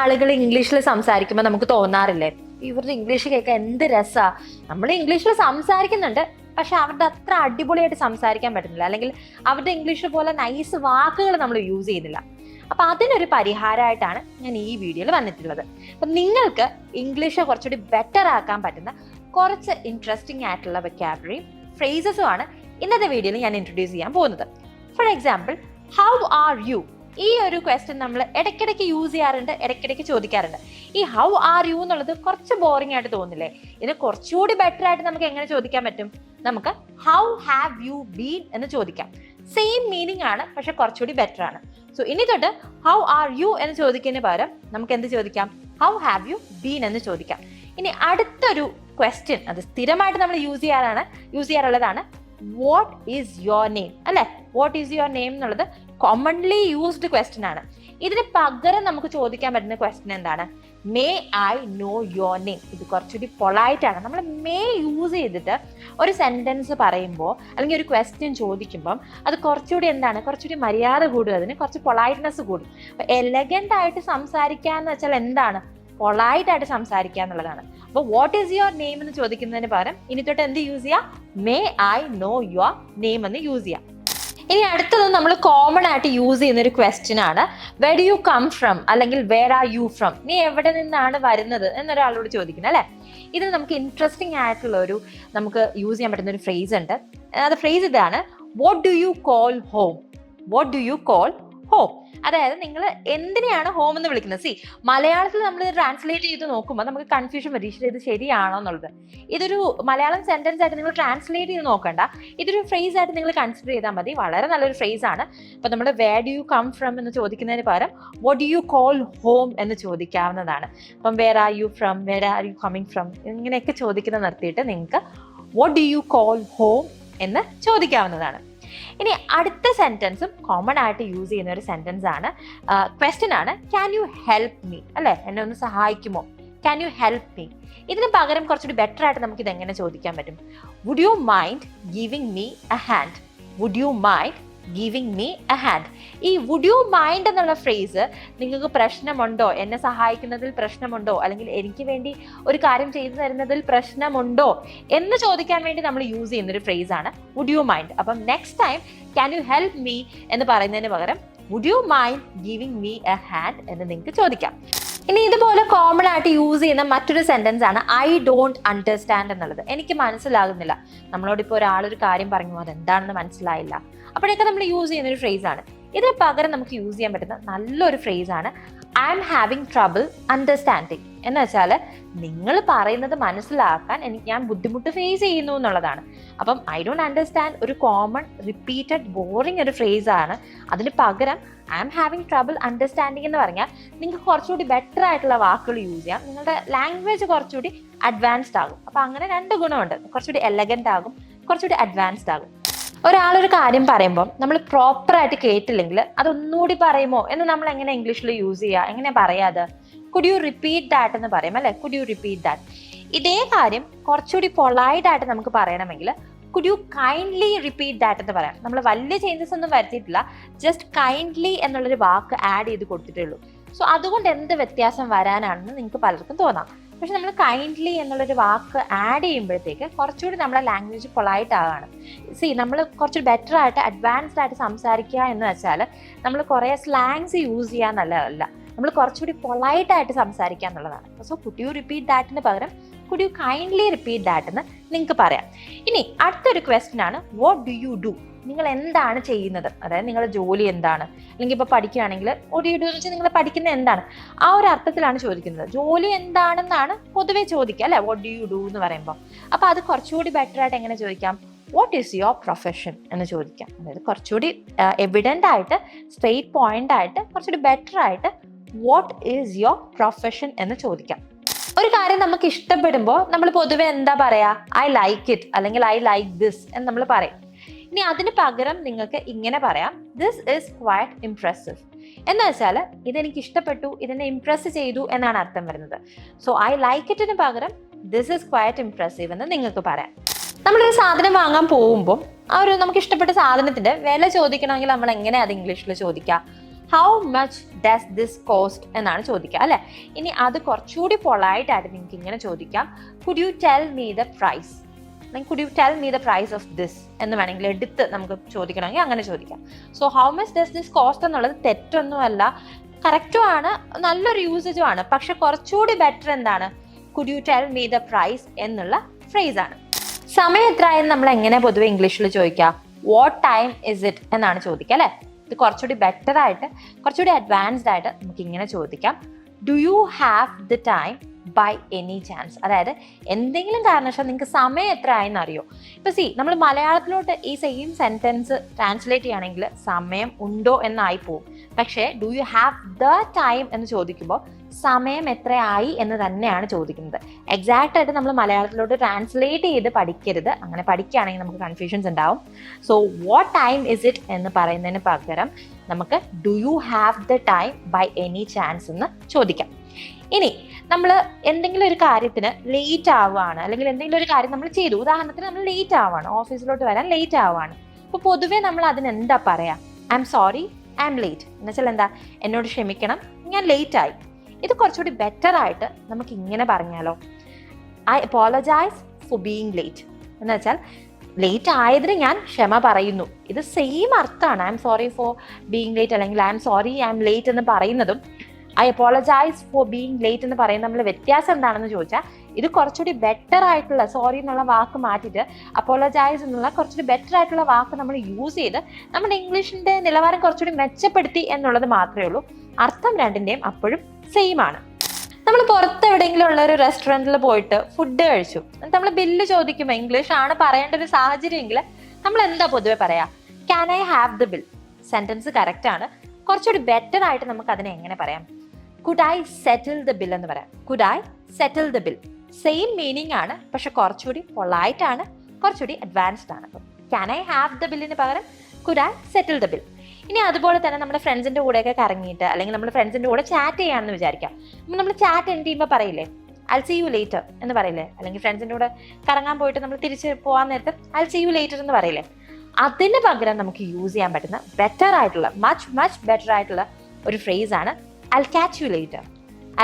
ആളുകൾ ഇംഗ്ലീഷിൽ സംസാരിക്കുമ്പോൾ നമുക്ക് തോന്നാറില്ലേ? ഇവരുടെ ഇംഗ്ലീഷ് കേൾക്കാൻ എന്ത് രസാ? നമ്മൾ ഇംഗ്ലീഷിൽ സംസാരിക്കുന്നുണ്ട് പക്ഷെ അവരുടെ അത്ര അടിപൊളിയായിട്ട് സംസാരിക്കാൻ പറ്റുന്നില്ല. അല്ലെങ്കിൽ അവരുടെ ഇംഗ്ലീഷ് പോലെ നൈസ് വാക്കുകൾ നമ്മൾ യൂസ് ചെയ്യുന്നില്ല. അപ്പൊ അതിനൊരു പരിഹാരമായിട്ടാണ് ഞാൻ ഈ വീഡിയോയിൽ വന്നിട്ടുള്ളത്. അപ്പൊ നിങ്ങൾക്ക് ഇംഗ്ലീഷ് കുറച്ചുകൂടി ബെറ്റർ ആക്കാൻ പറ്റുന്ന കുറച്ച് ഇൻട്രസ്റ്റിംഗ് ആയിട്ടുള്ള വെക്കാബുലറിയും ഫ്രേസസും ആണ് ഇന്നത്തെ വീഡിയോയിൽ ഞാൻ ഇൻട്രൊഡ്യൂസ് ചെയ്യാൻ പോകുന്നത്. For example how are you ഈ ഒരു ക്വസ്റ്റ്യൻ നമ്മൾ ഇടയ്ക്കിടയ്ക്ക് യൂസ് ചെയ്യാറുണ്ട് ഇടയ്ക്കിടയ്ക്ക് ചോദിക്കാറുണ്ട്. ഈ ഹൗ ആർ യു എന്നുള്ളത് കുറച്ച് ബോറിംഗ് ആയിട്ട് തോന്നില്ലേ? ഇത് കുറച്ചുകൂടി ബെറ്റർ ആയിട്ട് നമുക്ക് എങ്ങനെ ചോദിക്കാൻ പറ്റും? നമുക്ക് ഹൗ ഹാവ് യു ബീൻ എന്ന് ചോദിക്കാം. സെയിം മീനിങ് ആണ് പക്ഷെ കുറച്ചുകൂടി ബെറ്റർ ആണ്. സോ ഇനി തൊട്ട് ഹൗ ആർ യു എന്ന് ചോദിക്കുന്നതിന് പകരം നമുക്ക് എന്ത് ചോദിക്കാം? ഹൗ ഹാവ് യു ബീൻ എന്ന് ചോദിക്കാം. ഇനി അടുത്തൊരു ക്വസ്റ്റ്യൻ അത് സ്ഥിരമായിട്ട് നമ്മൾ യൂസ് ചെയ്യാറാണ് യൂസ് ചെയ്യാറുള്ളതാണ് വാട്ട് ഈസ് യുവർ നെയിം അല്ലെ? വാട്ട് ഈസ് യുവർ നെയിം എന്നുള്ളത് കോമൺലി യൂസ്ഡ് ക്വസ്റ്റ്യൻ ആണ്. ഇതിന് പകരം നമുക്ക് ചോദിക്കാൻ പറ്റുന്ന ക്വസ്റ്റ്യൻ എന്താണ്? May I know your name ഇത് കുറച്ചുകൂടി പൊളായിട്ടാണ് നമ്മൾ മേ യൂസ് ചെയ്തിട്ട് ഒരു സെന്റൻസ് പറയുമ്പോൾ അല്ലെങ്കിൽ ഒരു ക്വസ്റ്റ്യൻ ചോദിക്കുമ്പം അത് കുറച്ചുകൂടി എന്താണ്? കുറച്ചുകൂടി മര്യാദ കൂടും അതിന്. കുറച്ച് പൊളൈറ്റ്നെസ് കൂടും. അപ്പോൾ എലഗന്റ് ആയിട്ട് സംസാരിക്കുക എന്ന് വെച്ചാൽ എന്താണ്? പൊളായിട്ടായിട്ട് സംസാരിക്കുക എന്നുള്ളതാണ്. അപ്പോൾ വാട്ട് ഈസ് യുവർ നെയിം എന്ന് ചോദിക്കുന്നതിന് പകരം ഇനി തൊട്ട് എന്ത് യൂസ് ചെയ്യാം? May I know your name എന്ന് യൂസ് ചെയ്യാം. ഇനി അടുത്തത് നമ്മൾ കോമൺ ആയിട്ട് യൂസ് ചെയ്യുന്ന ഒരു ക്വസ്റ്റ്യൻ ആണ് വെർ യു കം ഫ്രം അല്ലെങ്കിൽ വേർ ആർ യു ഫ്രം നീ എവിടെ നിന്നാണ് വരുന്നത് എന്നൊരാളോട് ചോദിക്കുന്നത് അല്ലേ? ഇത് നമുക്ക് ഇൻട്രസ്റ്റിംഗ് ആയിട്ടുള്ള ഒരു നമുക്ക് യൂസ് ചെയ്യാൻ പറ്റുന്ന ഒരു ഫ്രേസ് ഉണ്ട്. അത് ഫ്രേസ് ഇതാണ്. What do you call home what do you call home അതായത് നിങ്ങൾ എന്തിനെയാണ് ഹോം എന്ന് വിളിക്കുന്നത്? സി മലയാളത്തിൽ നമ്മൾ ട്രാൻസ്ലേറ്റ് ചെയ്ത് നോക്കുമ്പോൾ നമുക്ക് കൺഫ്യൂഷൻ ഈശ്വര ഇത് ശരിയാണോ എന്നുള്ളത്. ഇതൊരു മലയാളം സെന്റൻസ് ആയിട്ട് നിങ്ങൾ ട്രാൻസ്ലേറ്റ് ചെയ്ത് നോക്കണ്ട. ഇതൊരു ഫ്രേസ് ആയിട്ട് നിങ്ങൾ കൺസിഡർ ചെയ്താൽ മതി. വളരെ നല്ലൊരു ഫ്രേസ് ആണ്. അപ്പോൾ നമ്മൾ where do you come from എന്ന് ചോദിക്കുന്നതിന് പകരം വട്ട് യു കോൾ ഹോം എന്ന് ചോദിക്കാവുന്നതാണ്. അപ്പം where are you from where are you coming from ഇങ്ങനെയൊക്കെ ചോദിക്കുന്നത് നിർത്തിയിട്ട് നിങ്ങൾക്ക് what do you call home എന്ന് ചോദിക്കാവുന്നതാണ്. ഇനി അടുത്ത സെന്റൻസും കോമൺ ആയിട്ട് യൂസ് ചെയ്യുന്ന ഒരു സെന്റൻസ് ആണ്. ക്വസ്റ്റ്യൻ ആണ് ക്യാൻ യു ഹെൽപ്പ് മീ അല്ലേ? എന്നെ ഒന്ന് സഹായിക്കുമോ? ക്യാൻ യു ഹെൽപ്പ് മീ ഇതിന് പകരം കുറച്ചുകൂടി ബെറ്റർ ആയിട്ട് നമുക്ക് ഇത് എങ്ങനെ ചോദിക്കാൻ പറ്റും? Would you mind giving me a hand would you mind giving me a hand ഈ വുഡ് യു മൈൻഡ് എന്നുള്ള ഫ്രേസ് നിങ്ങൾക്ക് പ്രശ്നമുണ്ടോ? എന്നെ സഹായിക്കുന്നതിൽ പ്രശ്നമുണ്ടോ? അല്ലെങ്കിൽ എനിക്ക് വേണ്ടി ഒരു കാര്യം ചെയ്തു തരുന്നതിൽ പ്രശ്നമുണ്ടോ? എന്ന് ചോദിക്കാൻ വേണ്ടി നമ്മൾ യൂസ് ചെയ്യുന്ന ഒരു ഫ്രേസ് ആണ് വുഡ് യു മൈൻഡ് അപ്പം next time can you help me എന്ന് പറയുന്നതിന് പകരം would you mind giving me a hand എന്ന് നിങ്ങൾക്ക് ചോദിക്കാം. ഇനി ഇതുപോലെ കോമൺ ആയിട്ട് യൂസ് ചെയ്യുന്ന മറ്റൊരു സെന്റൻസ് ആണ് ഐ ഡോണ്ട് അണ്ടർസ്റ്റാൻഡ് എന്നുള്ളത്. എനിക്ക് മനസ്സിലാകുന്നില്ല. നമ്മളോട് ഒരാളൊരു കാര്യം പറഞ്ഞു അതെന്താണെന്ന് മനസ്സിലായില്ല. അപ്പോഴൊക്കെ നമ്മൾ യൂസ് ചെയ്യുന്ന ഒരു ഫ്രേസ് ആണ്. ഇതിന് പകരം നമുക്ക് യൂസ് ചെയ്യാൻ പറ്റുന്ന നല്ലൊരു ഫ്രേസ് ആണ് I'm having trouble understanding എന്ന് വെച്ചാൽ നിങ്ങൾ പറയുന്നത് മനസ്സിലാക്കാൻ എനിക്ക് ഞാൻ ബുദ്ധിമുട്ട് ഫേസ് ചെയ്യുന്നു എന്നുള്ളതാണ്. അപ്പം ഐ ഡോണ്ട് അണ്ടർസ്റ്റാൻഡ് ഒരു കോമൺ റിപ്പീറ്റഡ് ബോറിംഗ് ഒരു ഫ്രേസ് ആണ്. അതിന് പകരം I am having trouble understanding എന്ന് പറഞ്ഞാൽ നിങ്ങൾക്ക് കുറച്ചുകൂടി ബെറ്റർ ആയിട്ടുള്ള വാക്കുകൾ യൂസ് ചെയ്യാം. നിങ്ങളുടെ ലാംഗ്വേജ് കുറച്ചുകൂടി അഡ്വാൻസ്ഡ് ആകും. അപ്പം അങ്ങനെ രണ്ട് ഗുണമുണ്ട്. കുറച്ചുകൂടി എലഗന്റ് ആകും. കുറച്ചുകൂടി അഡ്വാൻസ്ഡ് ആകും. ഒരാളൊരു കാര്യം പറയുമ്പോൾ നമ്മൾ പ്രോപ്പറായിട്ട് കേട്ടില്ലെങ്കിൽ അതൊന്നുകൂടി പറയുമോ എന്ന് നമ്മൾ എങ്ങനെ ഇംഗ്ലീഷിൽ യൂസ് ചെയ്യുക എങ്ങനെ പറയാത് കുഡ് യു റിപ്പീറ്റ് ദാറ്റ് എന്ന് പറയും അല്ലെ? കുഡ് യു റിപ്പീറ്റ് ദാറ്റ് ഇതേ കാര്യം കുറച്ചുകൂടി പൊളൈറ്റ് ആയിട്ട് നമുക്ക് പറയണമെങ്കിൽ could you kindly repeat that എന്ന് പറയാം. നമ്മൾ വലിയ ചേഞ്ചസ് ഒന്നും വരുത്തിയിട്ടില്ല. ജസ്റ്റ് കൈൻഡ്ലി എന്നുള്ളൊരു വാക്ക് ആഡ് ചെയ്ത് കൊടുത്തിട്ടേ ഉള്ളൂ. സോ അതുകൊണ്ട് എന്ത് വ്യത്യാസം വരാനാണെന്ന് നിങ്ങൾക്ക് പലർക്കും തോന്നാം. പക്ഷെ നമ്മൾ കൈൻഡ്ലി എന്നുള്ളൊരു വാക്ക് ആഡ് ചെയ്യുമ്പോഴത്തേക്ക് കുറച്ചുകൂടി നമ്മുടെ ലാംഗ്വേജ് പൊളായിട്ട് ആകാണ്. സി നമ്മൾ കുറച്ച് ബെറ്റർ ആയിട്ട് അഡ്വാൻസ്ഡ് ആയിട്ട് സംസാരിക്കുക എന്ന് വെച്ചാൽ നമ്മൾ കുറേ സ്ലാങ്സ് യൂസ് ചെയ്യുക നല്ലതല്ല നമ്മൾ കുറച്ചുകൂടി പൊളൈറ്റ് ആയിട്ട് സംസാരിക്കുക എന്നുള്ളതാണ്. സോ കുഡ് യു റിപ്പീറ്റ് ദാറ്റിന് പകരം could you kindly repeat that എന്ന് നിങ്ങൾക്ക് പറയാം. ഇനി അടുത്തൊരു ക്വസ്റ്റ്യൻ ആണ് വാട്ട് ഡു യു ഡു നിങ്ങൾ എന്താണ് ചെയ്യുന്നത്? അതായത് നിങ്ങളുടെ ജോലി എന്താണ്? അല്ലെങ്കിൽ ഇപ്പോൾ പഠിക്കുകയാണെങ്കിൽ ഒരു ഡു വെച്ച് നിങ്ങൾ പഠിക്കുന്നത് എന്താണ്? ആ ഒരു അർത്ഥത്തിലാണ് ചോദിക്കുന്നത്. ജോലി എന്താണെന്നാണ് പൊതുവേ ചോദിക്കുക. അല്ലെ? വോട്ട് ഡു യു ഡു എന്ന് പറയുമ്പോൾ അപ്പോൾ അത് കുറച്ചുകൂടി ബെറ്റർ ആയിട്ട് എങ്ങനെ ചോദിക്കാം? വാട്ട് ഈസ് യുവർ പ്രൊഫഷൻ എന്ന് ചോദിക്കാം. അതായത് കുറച്ചുകൂടി എവിഡന്റ് ആയിട്ട് സ്ട്രെയിറ്റ് പോയിന്റ് ആയിട്ട് കുറച്ചുകൂടി ബെറ്റർ ആയിട്ട് വാട്ട് ഈസ് യുവർ പ്രൊഫഷൻ എന്ന് ചോദിക്കാം. ഒരു കാര്യം നമുക്ക് ഇഷ്ടപ്പെടുമ്പോൾ നമ്മൾ പൊതുവെ എന്താ പറയാ? ഐ ലൈക്ക് ഇറ്റ് അല്ലെങ്കിൽ ഐ ലൈക്ക് ദിസ് എന്ന് നമ്മൾ പറയും. ഇനി അതിന് പകരം നിങ്ങൾക്ക് ഇങ്ങനെ പറയാം. ദിസ് ഈസ് ക്വയറ്റ് ഇംപ്രസീവ് എന്ന് വെച്ചാൽ ഇതെനിക്ക് ഇഷ്ടപ്പെട്ടു ഇതെന്നെ ഇംപ്രസ് ചെയ്തു എന്നാണ് അർത്ഥം വരുന്നത്. സോ ഐ ലൈക്ക് ഇറ്റിന് പകരം ദിസ് ഈസ് ക്വയറ്റ് ഇംപ്രസീവ് എന്ന് നിങ്ങൾക്ക് പറയാം. നമ്മളൊരു സാധനം വാങ്ങാൻ പോകുമ്പോൾ ആ ഒരു നമുക്ക് ഇഷ്ടപ്പെട്ട സാധനത്തിന്റെ വില ചോദിക്കണമെങ്കിൽ നമ്മൾ എങ്ങനെ അത് ഇംഗ്ലീഷിൽ ചോദിക്കുക how much does this cost എന്നാണ് ചോദിക്കുക അല്ലെ? ഇനി അത് കുറച്ചുകൂടി പൊളായിട്ടായിട്ട് നിങ്ങൾക്ക് ഇങ്ങനെ ചോദിക്കാം. Could you tell me the price അല്ലെങ്കിൽ could you tell me the price of this എന്ന് വേണമെങ്കിൽ എടുത്ത് നമുക്ക് ചോദിക്കണമെങ്കിൽ അങ്ങനെ ചോദിക്കാം. So how much does this cost എന്നുള്ളത് തെറ്റൊന്നുമല്ല. കറക്റ്റും ആണ്. നല്ലൊരു യൂസേജും ആണ്. പക്ഷെ കുറച്ചുകൂടി ബെറ്റർ എന്താണ്? Could you tell me the price എന്നുള്ള ഫ്രേസ് ആണ്. സമയം എത്ര എന്ന് നമ്മൾ എങ്ങനെ പൊതുവെ ഇംഗ്ലീഷിൽ ചോദിക്കാം? വാട്ട് ടൈം ഇസ് ഇറ്റ് എന്നാണ് ചോദിക്കുക അല്ലേ? ഇത് കുറച്ചുകൂടി ബെറ്റർ ആയിട്ട് കുറച്ചുകൂടി അഡ്വാൻസ്ഡ് ആയിട്ട് നമുക്ക് ഇങ്ങനെ ചോദിക്കാം. Do you have the time by any chance അതായത് എന്തെങ്കിലും കാരണവശാൽ നിങ്ങൾക്ക് സമയം എത്ര ആയെന്ന് അറിയോ ഇപ്പൊ സി നമ്മൾ മലയാളത്തിലോട്ട് ഈ സെയിം സെന്റൻസ് ട്രാൻസ്ലേറ്റ് ചെയ്യുകയാണെങ്കിൽ സമയം ഉണ്ടോ എന്നായി പോവും. പക്ഷേ do you have the time എന്ന് ചോദിക്കുമ്പോൾ സമയം എത്രയായി എന്ന് തന്നെയാണ് ചോദിക്കുന്നത്. എക്സാക്റ്റ് ആയിട്ട് നമ്മൾ മലയാളത്തിലോട്ട് ട്രാൻസ്ലേറ്റ് ചെയ്ത് പഠിക്കരുത്. അങ്ങനെ പഠിക്കുകയാണെങ്കിൽ നമുക്ക് കൺഫ്യൂഷൻസ് ഉണ്ടാവും. So what time is it എന്ന് പറയുന്നതിന് പകരം നമുക്ക് do you have the time by any chance എന്ന് ചോദിക്കാം. ഇനി നമ്മൾ എന്തെങ്കിലും ഒരു കാര്യത്തിന് ലേറ്റ് ആവുകയാണ് അല്ലെങ്കിൽ എന്തെങ്കിലും ഒരു കാര്യം നമ്മൾ ചെയ്തു. ഉദാഹരണത്തിന് നമ്മൾ ലേറ്റ് ആവുകയാണ് ഓഫീസിലോട്ട് വരാൻ ലേറ്റ് ആവുകയാണ്. അപ്പോൾ പൊതുവേ നമ്മൾ അതിന് എന്താ പറയാം? I'm sorry I'm late എന്ന് വെച്ചാൽ എന്താ? എന്നോട് ക്ഷമിക്കണം ഞാൻ ലേറ്റ് ആയി. ഇത് കുറച്ചുകൂടി ബെറ്റർ ആയിട്ട് നമുക്ക് ഇങ്ങനെ പറഞ്ഞാലോ. I apologise for being late എന്ന് വെച്ചാൽ ലേറ്റ് ആയതിന് ഞാൻ ക്ഷമ പറയുന്നു. ഇത് സെയിം അർത്ഥമാണ്. I'm sorry for being late അല്ലെങ്കിൽ I'm sorry I'm late എന്ന് പറയുന്നതും I apologise for being late എന്ന് പറയുന്ന നമ്മൾ വ്യത്യാസം എന്താണെന്ന് ചോദിച്ചാൽ ഇത് കുറച്ചുകൂടി ബെറ്റർ ആയിട്ടുള്ള സോറി എന്നുള്ള വാക്ക് മാറ്റിയിട്ട് അപ്പോളജൈസ് എന്നുള്ള കുറച്ചുകൂടി ബെറ്റർ ആയിട്ടുള്ള വാക്ക് നമ്മൾ യൂസ് ചെയ്ത് നമ്മുടെ ഇംഗ്ലീഷിന്റെ നിലവാരം കുറച്ചുകൂടി മെച്ചപ്പെടുത്തി എന്നുള്ളത് മാത്രമേ ഉള്ളൂ. അർത്ഥം രണ്ടിന്റെയും അപ്പോഴും സെയിം ആണ്. നമ്മൾ പുറത്ത് എവിടെയെങ്കിലും ഉള്ള ഒരു റെസ്റ്റോറന്റിൽ പോയിട്ട് ഫുഡ് കഴിച്ചു. നമ്മൾ ബില്ല് ചോദിക്കുമ്പോൾ ഇംഗ്ലീഷ് ആണ് പറയേണ്ട ഒരു സാഹചര്യമെങ്കിൽ നമ്മൾ എന്താ പൊതുവെ പറയാ? Can I have the bill sentence correct ആണ്. കുറച്ചുകൂടി ബെറ്റർ ആയിട്ട് നമുക്ക് അതിനെ എങ്ങനെ പറയാം? Could I settle the bill എന്ന് പറയാം. Could I settle the bill same meaning ആണ് പക്ഷെ കുറച്ചുകൂടി ആണ് കുറച്ചുകൂടി അഡ്വാൻസ്ഡ് ആണ്. ക്യാൻ ഐ ഹാവ് ദ ബില്ലിന് പകരം? Could I settle the bill ഇനി അതുപോലെ തന്നെ നമ്മുടെ ഫ്രണ്ട്സിന്റെ കൂടെയൊക്കെ കറങ്ങിയിട്ട് അല്ലെങ്കിൽ നമ്മുടെ ഫ്രണ്ട്സിന്റെ കൂടെ ചാറ്റ് ചെയ്യാണെന്ന് വിചാരിക്കാം. അപ്പം നമ്മൾ ചാറ്റ് എൻഡ് ചെയ്യുമ്പോൾ പറയില്ലേ ഐ സി യു ലേറ്റർ എന്ന് പറയില്ലേ? അല്ലെങ്കിൽ ഫ്രണ്ട്സിന്റെ കൂടെ കറങ്ങാൻ പോയിട്ട് നമ്മൾ തിരിച്ച് പോകാൻ നേരത്തെ ഐ സി യു ലേറ്റർ എന്ന് പറയില്ലേ? അതിന് പകരം നമുക്ക് യൂസ് ചെയ്യാൻ പറ്റുന്ന ബെറ്റർ ആയിട്ടുള്ള മച്ച് മച്ച് ബെറ്റർ ആയിട്ടുള്ള ഒരു ഫ്രേസ് ആണ് ഐ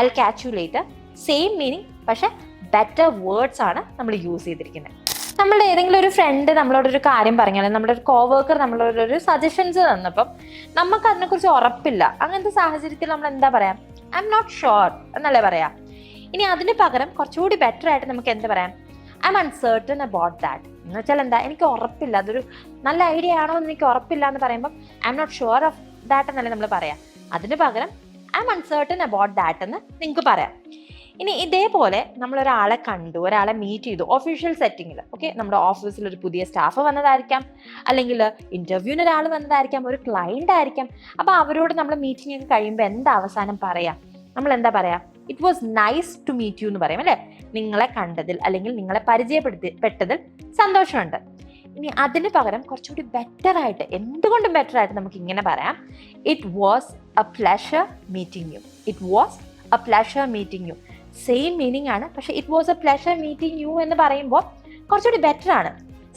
ക്യാച്ച് സെയിം മീനിങ് പക്ഷെ ബെറ്റർ വേർഡ്സ് ആണ് നമ്മൾ യൂസ് ചെയ്തിരിക്കുന്നത് നമ്മളുടെ ഏതെങ്കിലും ഒരു ഫ്രണ്ട് നമ്മളോട് ഒരു കാര്യം പറഞ്ഞാൽ നമ്മുടെ ഒരു കോവർക്കർ നമ്മളോട് ഒരു സജഷൻസ് തന്നപ്പം നമുക്ക് അതിനെക്കുറിച്ച് ഉറപ്പില്ല. അങ്ങനത്തെ സാഹചര്യത്തിൽ നമ്മൾ എന്താ പറയാം? ഐ എം നോട്ട് ഷുവർ എന്നല്ലേ പറയാം? ഇനി അതിന് പകരം കുറച്ചുകൂടി ബെറ്റർ ആയിട്ട് നമുക്ക് എന്ത് പറയാം? I'm uncertain about that എന്ന് വെച്ചാൽ എന്താ? എനിക്ക് ഉറപ്പില്ല. അതൊരു നല്ല ഐഡിയ ആണോ എന്ന് എനിക്ക് ഉറപ്പില്ല എന്ന് പറയുമ്പം I'm not sure of that എന്നല്ലേ നമ്മൾ പറയാം. അതിന് പകരം I'm uncertain about that എന്ന് നിങ്ങൾക്ക് പറയാം. ഇനി ഇതേപോലെ നമ്മൾ ഒരാളെ കണ്ടു ഒരാളെ മീറ്റ് ചെയ്തു ഒഫീഷ്യൽ സെറ്റിങ്ങിൽ ഓക്കെ നമ്മുടെ ഓഫീസിൽ ഒരു പുതിയ സ്റ്റാഫ് വന്നതായിരിക്കാം. അല്ലെങ്കിൽ ഇന്റർവ്യൂവിന് ഒരാൾ വന്നതായിരിക്കാം ഒരു ക്ലയന്റ് ആയിരിക്കാം. അപ്പോൾ അവരോട് നമ്മൾ മീറ്റിംഗ് ഒക്കെ കഴിയുമ്പോൾ എന്താ അവസാനം പറയാം? നമ്മൾ എന്താ പറയാ? It was nice to meet you എന്ന് പറയും അല്ലേ? നിങ്ങളെ കണ്ടതിൽ അല്ലെങ്കിൽ നിങ്ങളെ പരിചയപ്പെടുത്തി പെട്ടതിൽ സന്തോഷമുണ്ട്. ഇനി അതിന് പകരം കുറച്ചുകൂടി ബെറ്റർ ആയിട്ട് എന്തുകൊണ്ടും ബെറ്റർ ആയിട്ട് നമുക്ക് ഇങ്ങനെ പറയാം. It was a pleasure meeting you it was a pleasure meeting you same meaning ആണ് പക്ഷേ it was a pleasure meeting you എന്ന് പറയുമ്പോൾ കുറച്ചുകൂടി ബെറ്റർ ആണ്.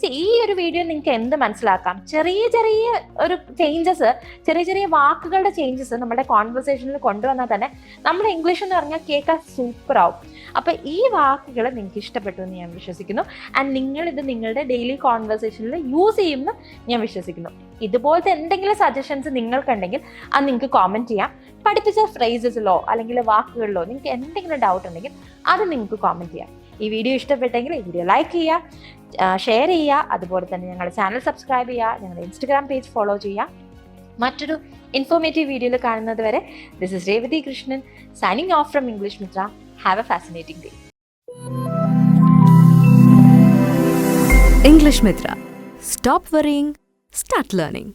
ഈ ഒരു വീഡിയോ നിങ്ങൾക്ക് എന്ത് മനസ്സിലാക്കാം? ചെറിയ ചെറിയ ഒരു ചേഞ്ചസ് ചെറിയ ചെറിയ വാക്കുകളുടെ ചേഞ്ചസ് നമ്മുടെ കോൺവെർസേഷനിൽ കൊണ്ടുവന്നാൽ തന്നെ നമ്മുടെ ഇംഗ്ലീഷ് എന്ന് പറഞ്ഞാൽ കേൾക്കാൻ സൂപ്പർ ആവും. അപ്പോൾ ഈ വാക്കുകൾ നിങ്ങൾക്ക് ഇഷ്ടപ്പെട്ടു എന്ന് ഞാൻ വിശ്വസിക്കുന്നു. ആൻഡ് നിങ്ങൾ ഇത് നിങ്ങളുടെ ഡെയിലി കോൺവെർസേഷനിൽ യൂസ് ചെയ്യുമെന്ന് ഞാൻ വിശ്വസിക്കുന്നു. ഇതുപോലത്തെ എന്തെങ്കിലും സജഷൻസ് നിങ്ങൾക്കുണ്ടെങ്കിൽ അത് നിങ്ങൾക്ക് കോമെന്റ് ചെയ്യാം. പഠിപ്പിച്ച ഫ്രേസസിലോ അല്ലെങ്കിൽ വാക്കുകളിലോ നിങ്ങൾക്ക് എന്തെങ്കിലും ഡൗട്ട് ഉണ്ടെങ്കിൽ അത് നിങ്ങൾക്ക് കോമെന്റ് ചെയ്യാം. ഈ വീഡിയോ ഇഷ്ടപ്പെട്ടെങ്കിൽ ഈ വീഡിയോ ലൈക്ക് ചെയ്യുക. ഷെയർ ചെയ്യുക. അതുപോലെ തന്നെ ഞങ്ങളുടെ ചാനൽ സബ്സ്ക്രൈബ് ചെയ്യുക. ഞങ്ങളുടെ ഇൻസ്റ്റഗ്രാം പേജ് ഫോളോ ചെയ്യുക. മറ്റൊരു ഇൻഫോർമേറ്റീവ് വീഡിയോയിൽ കാണുന്നത് വരെ this is Revathi Krishnan signing off from English Mitra have a fascinating day English Mitra. Stop worrying, start learning.